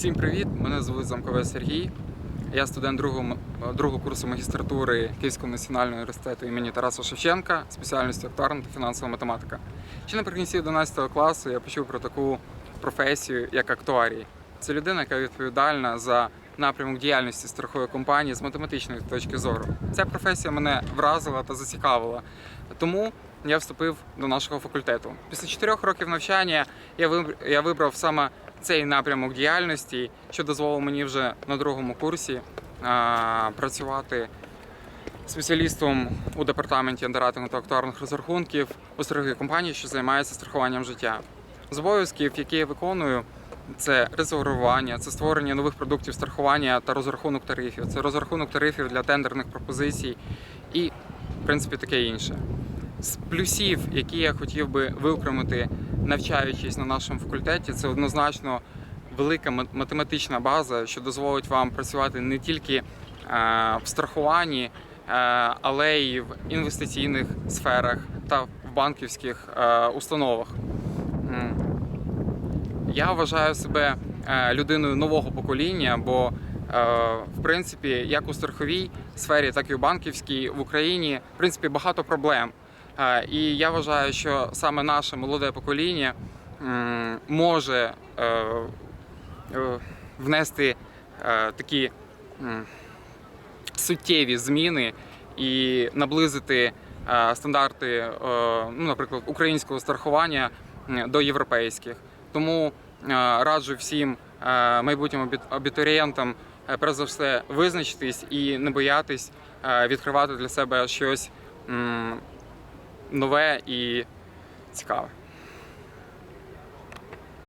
Всім привіт! Мене звуть Замкове Сергій. Я студент другого, другого курсу магістратури Київського національного університету імені Тараса Шевченка, спеціальністю актуарна та фінансова математика. Ще наприкінці 11 класу я почув про таку професію, як актуарій. Це людина, яка відповідальна за напрямок діяльності страхової компанії з математичної точки зору. Ця професія мене вразила та зацікавила. Тому я вступив до нашого факультету. Після чотирьох років навчання я вибрав саме цей напрямок діяльності, що дозволило мені вже на другому курсі а, працювати спеціалістом у департаменті андератингу та актуарних розрахунків у страховій компанії, що займається страхуванням життя. З обов'язків, які я виконую, це резервування, це створення нових продуктів страхування та розрахунок тарифів, це розрахунок тарифів для тендерних пропозицій і, в принципі, таке інше. З плюсів, які я хотів би виокремити, навчаючись на нашому факультеті, це однозначно велика математична база, що дозволить вам працювати не тільки е, в страхуванні, е, але й в інвестиційних сферах та в банківських е, установах. Я вважаю себе людиною нового покоління, бо в принципі, як у страховій сфері, так і у банківській в Україні в принципі багато проблем. І я вважаю, що саме наше молоде покоління може е, е, внести е, такі суттєві зміни і наблизити стандарти, ну, наприклад, українського страхування до європейських. Тому раджу всім майбутнім абітурієнтам перш за все визначитись і не боятись відкривати для себе щось нове і цікаве.